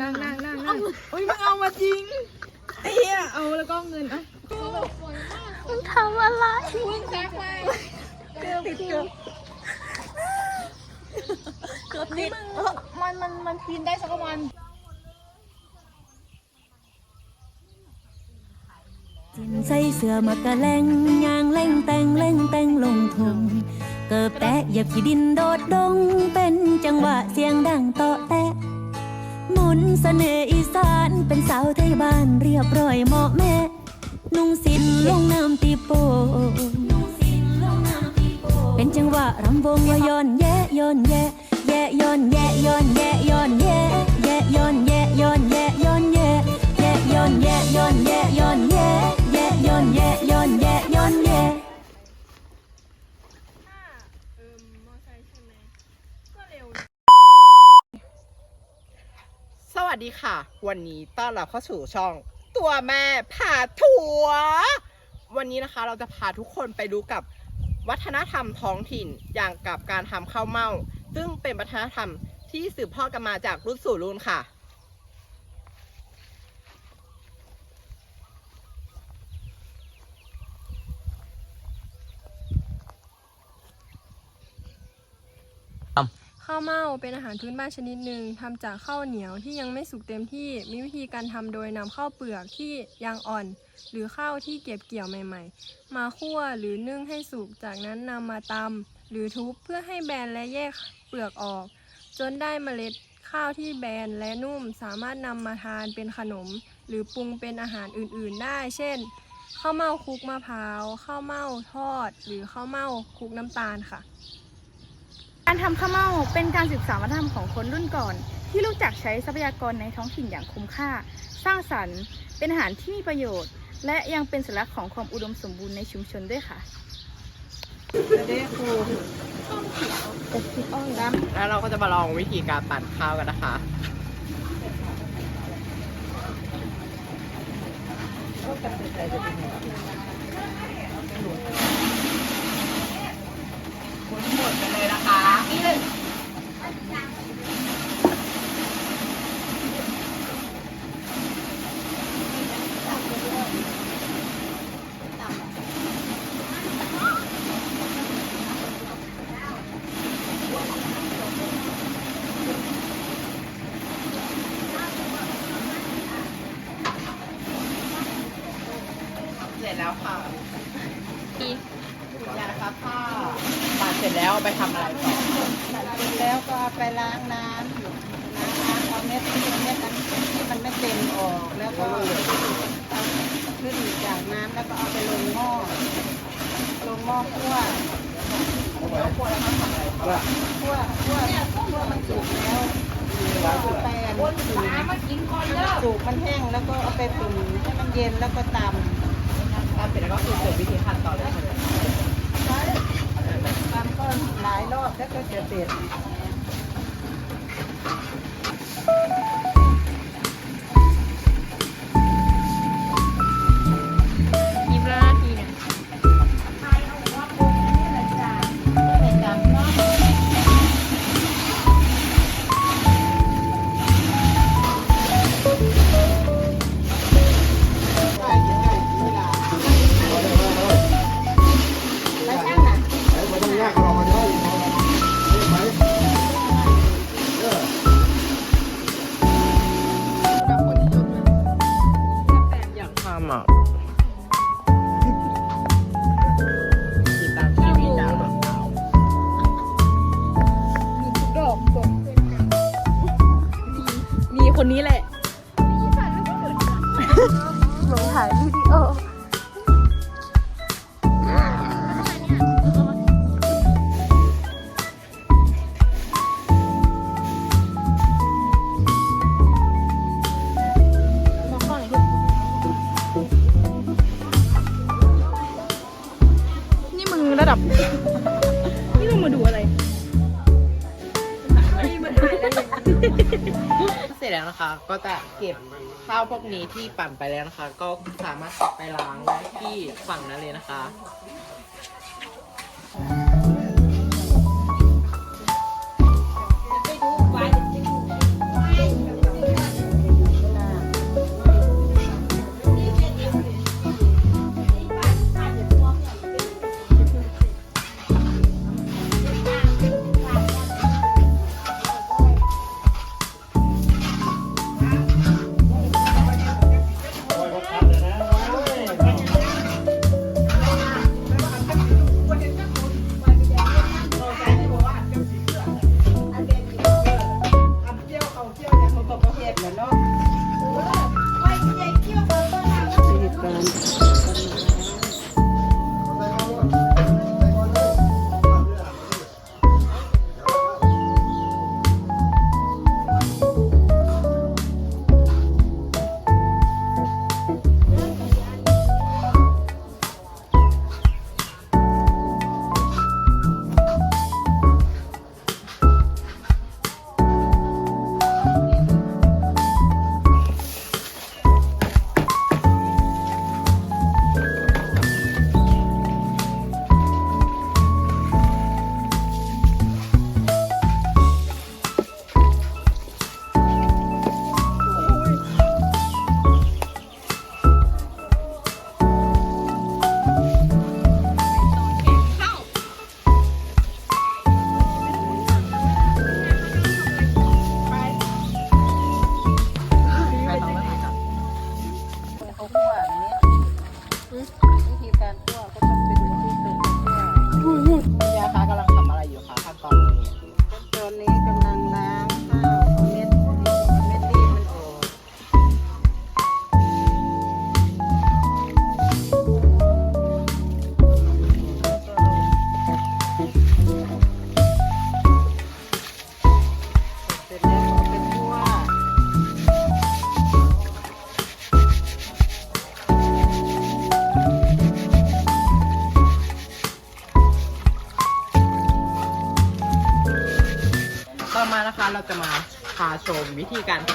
นั่งนั่งนั่งนั่งโอ้ยมึงเอามาจริงไอ้เหี้ยเอาแล้วก็เงินอะมึงทำอะไรมึงแซกไปเกือบติดเกือบเกือบติดมันมันมันปีนได้สักวันจินใส่เสื้อมากระแลงยางเล่งแต่งเล่งแต่งลงทง เกิบแตะเหยียบขี้ดินโดดดง เป็นจังหวะเสียงดังต่อแตะ หมุนเสน่ห์อีสานเป็นสาวไทยบ้านเรียบร้อยเหมาะแม่ นุ่งสินลงน้ำตีโปเป็นจังหวะรำวงว่าย้อนแย่ย้อนแย่แย่ย้อนแย่ย้อนแย่ย้อนแย่ วัสดีค่ะ วันนี้ต้อนรับเข้าสู่ช่อง ตัวแม่พาทัวร์วันนี้นะคะเราจะพาทุกคนไปดูกับวัฒนธรรมท้องถิ่นอย่างกับการทำข้าวเม่า ซึ่งเป็นวัฒนธรรมที่สืบทอดกันมาจากรุ่นสู่รุ่นค่ะ ข้าวเม่าเป็นอาหารพื้นบ้านชนิดหนึ่งทำจากข้าวเหนียวที่ยังไม่สุกเต็มที่มีวิธีการทำโดยนำข้าวเปลือกที่ยังอ่อน หรือข้าวที่เก็บเกี่ยวใหม่ ๆ มาคั่วหรือนึ่งให้สุกจากนั้นนำมาตำหรือทุบเพื่อให้แบนและแยกเปลือกออก จนได้เมล็ดข้าวที่แบนและนุ่มสามารถนำมาทานเป็นขนม หรือปรุงเป็นอาหารอื่นๆ ได้ เช่นข้าวเม่าคลุกมะพร้าวข้าวเม่าทอด หรือข้าวเม่าคลุกน้ำตาลค่ะ การทำข้าวเม่าเป็นการศึกษาวัฒนธรรมของคนรุ่นก่อน ที่รู้จักใช้ทรัพยากรในท้องถิ่นอย่างคุ้มค่า สร้างสรรค์ เป็นอาหารที่มีประโยชน์ และยังเป็นสัญลักษณ์ของความอุดมสมบูรณ์ในชุมชนด้วยค่ะแล้วเราก็จะมาลองวิธีการปั่นข้าวกันนะคะหมุน หมดไปเลยนะคะนี่เลยเสร็จแล้วค่ะนี่คุณยายนะคะถ้าปั่นเสร็ จแล้วไปทำอะไรต่อแล้วก็เอาไปล้างน้ำล้างน้ำเอาเม็ดที่เม็ดนั้นที่มันไม่เต็มออกแล้วก็เอาขึ้นจากน้ำแล้วก็เอาไปลงหม้อลงหม้อคั่วคั่วคั่วคั่วมันสุกแล้วเอาไปอันนี้ถึงสุกมันแห้งแล้วก็เอาไปตุ๋นให้มันเย็นแล้วก็ตำตามเสร็จแล้วก็คือเสร็จวิธีขั้นตอนเลยใช่ไหมำก็หลายรอบแล้วก็จะเสร็จ นี่มึงมาดูอะไรเสร็จแล้วนะคะ ก็จะเก็บข้าวพวกนี้ที่ปั่นไปแล้วนะคะ ก็สามารถไปล้างได้ที่ฝั่งนั้นเลยนะคะ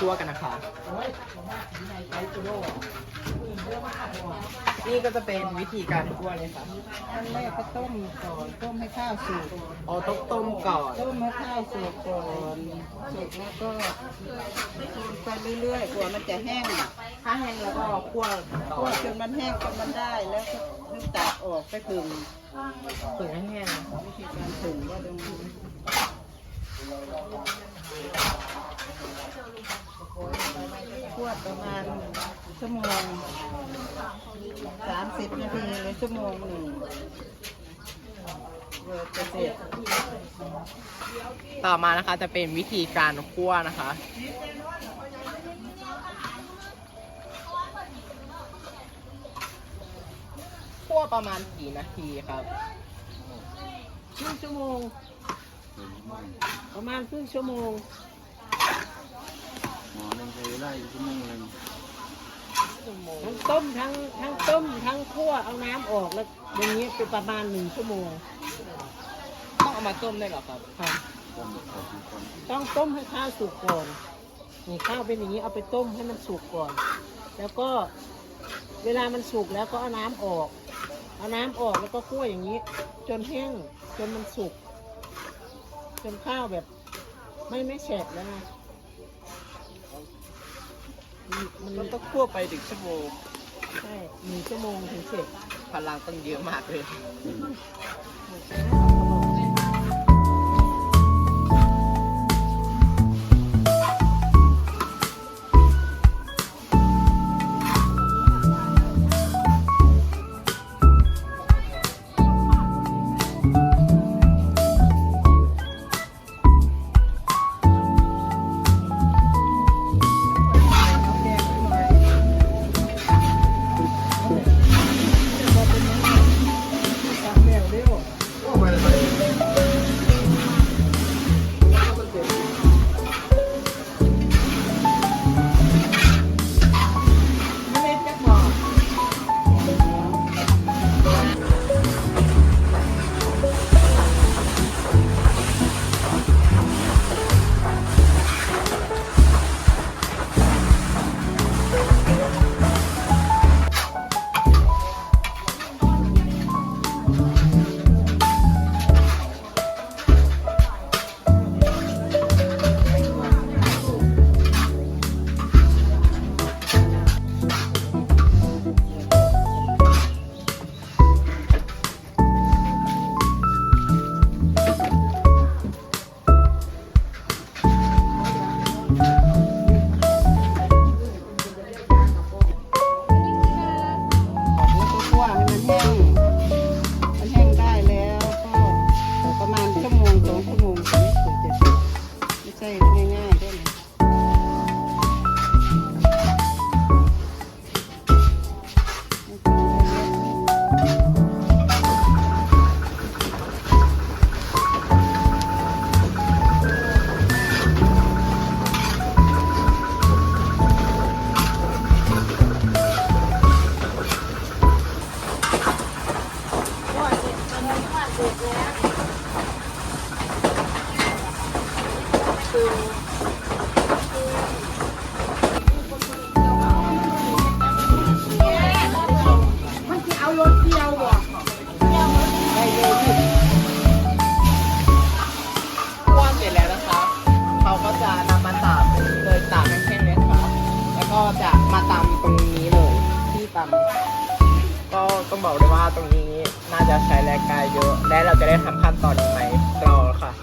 คั่วกันนะคะ นี่ก็จะเป็นวิธีการคั่วเลยค่ะขั้นแรกก็ต้มก่อนต้มให้ข้าวสุกเอาต้องต้มก่อนต้มให้ข้าวสุกก่อนสุกแล้วก็คนไปเรื่อยๆกว่ามันจะแห้งถ้าแห้งแล้วก็คั่วต่อคั่วจนมันแห้งจนมันได้แล้วก็ถึงตักออกไปผึ่งถึงให้แห้งวิธีการผึ่งก็ตรงนี้ คั่วประมาณชั่วโมงสามสิบนาทีหรือชั่วโมงหนึ่งเดี๋ยวจะเสร็จต่อมานะคะจะเป็นวิธีการคั่วนะคะ คั่วประมาณกี่นาทีครับครึ่งชั่วโมง ประมาณครึ่งชั่วโมง หมอหนึ่งคือไล่ชั่วโมงหนึ่งทั้งต้มทั้งทั้งต้มทั้งคั่วเอาน้ำออกแล้วอย่างนี้เป็นประมาณหนึ่งชั่วโมง ต้องเอามาต้มได้หรอครับค่ะต้มขอทุกคนต้องต้มให้ข้าวสุกก่อนนี่ข้าวเป็นอย่างนี้เอาไปต้มให้มันสุกก่อน แล้วก็เวลามันสุกแล้วก็เอาน้ำออก เอาน้ำออกแล้วก็คั่วอย่างนี้ จนแห้งจนมันสุก จนข้าวแบบไม่ไม่แฉะแล้วนะ มันมัมันนต้องคั่วไปถึงชั่วโมงใช่หนึ่งชั่วโมงถึงเสร็จพลังต้องเยอะมากเลย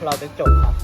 เราจะจบครับ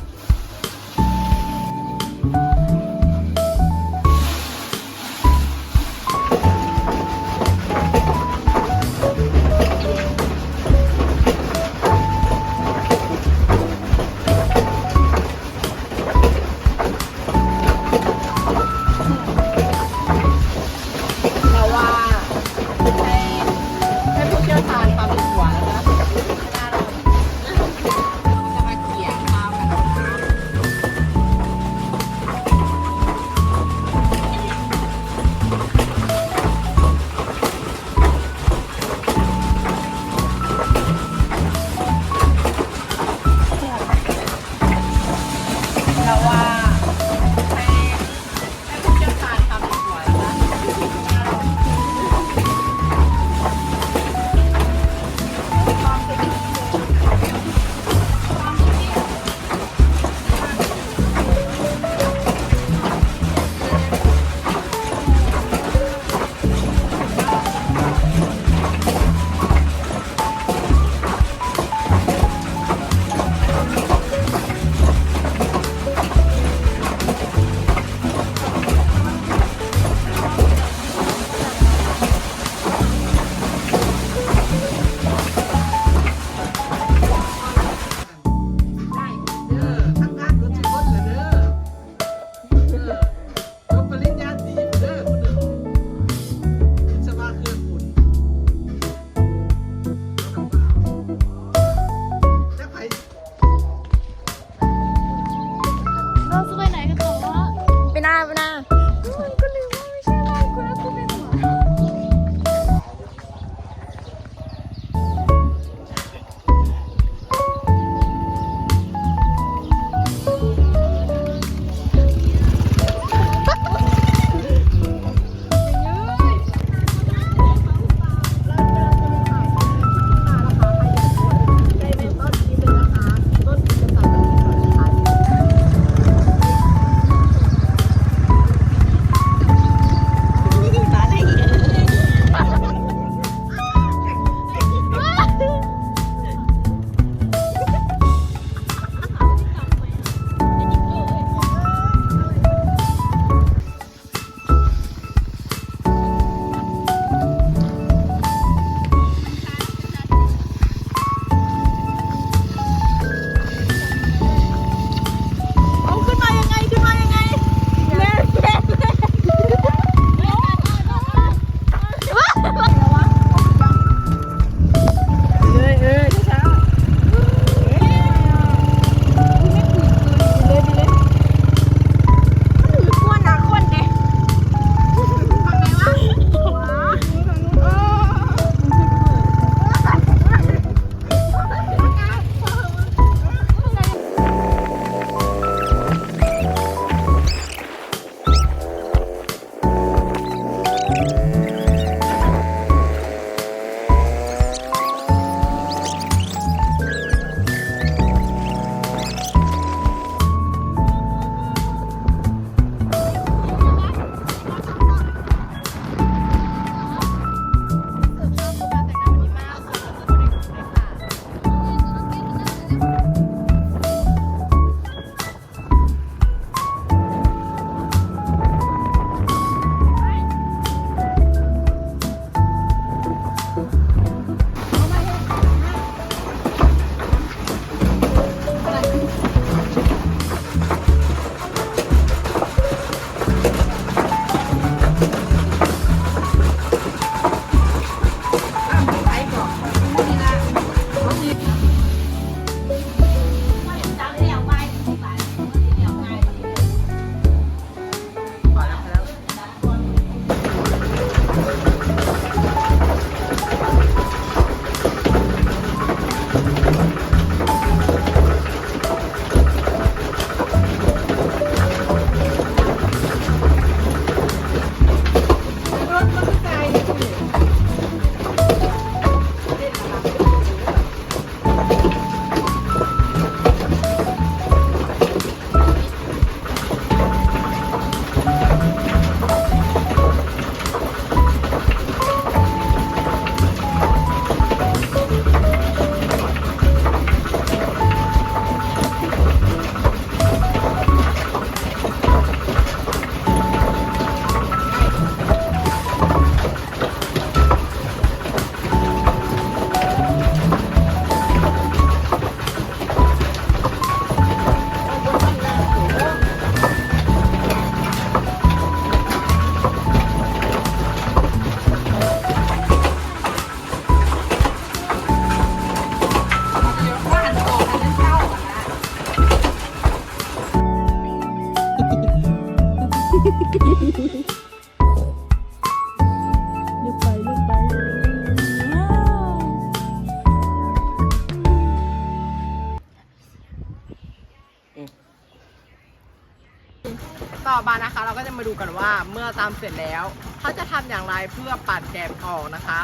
ำเสร็จแล้ว เขาจะทำอย่างไรเพื่อปัดแกมออกนะคะ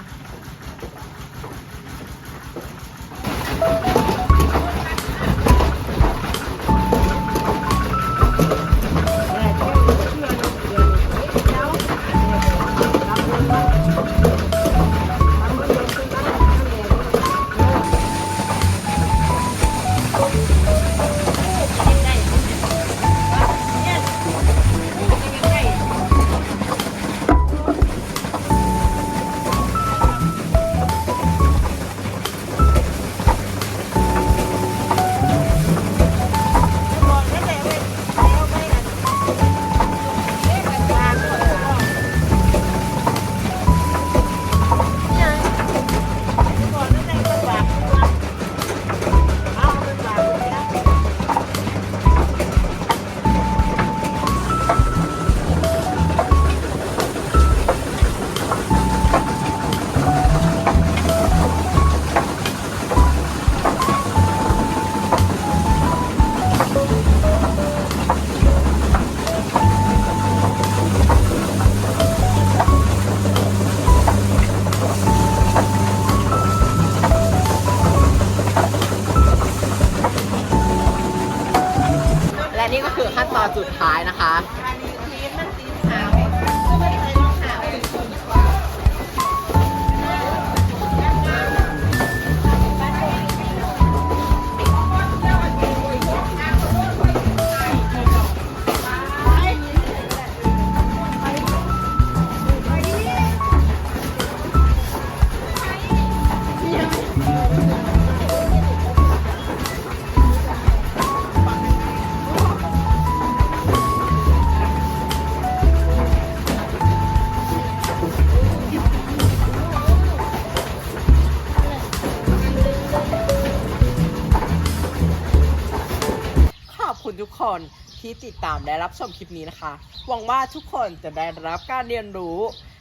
ที่ติดตามและรับชมคลิปนี้นะคะ หวังว่าทุกคนจะได้รับการเรียนรู้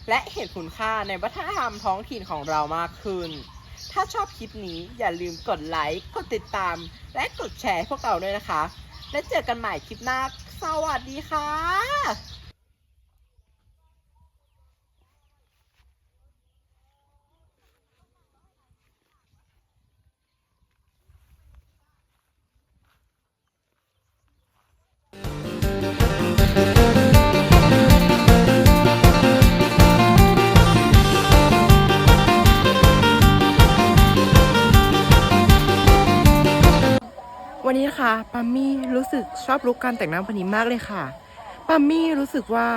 และเห็นคุณค่าในวัฒนธรรมท้องถิ่นของเรามากขึ้น ถ้าชอบคลิปนี้อย่าลืมกดไลค์ กดติดตาม และกดแชร์พวกเราด้วยนะคะ และเจอกันใหม่คลิปหน้า สวัสดีค่ะ นะคะปามี่รู้สึกชอบลุคการแต่งหน้าวันนี้มากเลยค่ะปามี่รู้สึกว่า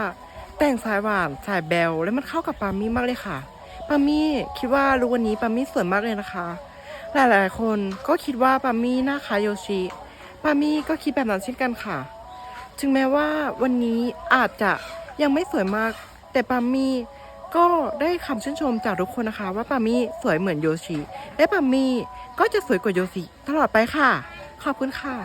แต่งสายหวานสายแบลแล้วมันเข้ากับปามี่มากเลยค่ะปามี่คิดว่าลุควันนี้ปามี่สวยมากเลยนะคะ หลายๆ คนก็คิดว่าปามี่หน้าคล้ายโยชิปามี่ก็คิดแบบนั้นเช่นกันค่ะ ถึงแม้ว่าวันนี้อาจจะยังไม่สวยมาก แต่ปามี่ก็ได้คำชื่นชมจากทุกคนนะคะ ว่าปามี่สวยเหมือนโยชิ และปามี่ก็จะสวยกว่าโยชิตลอดไปค่ะ ขอบคุณค่ะ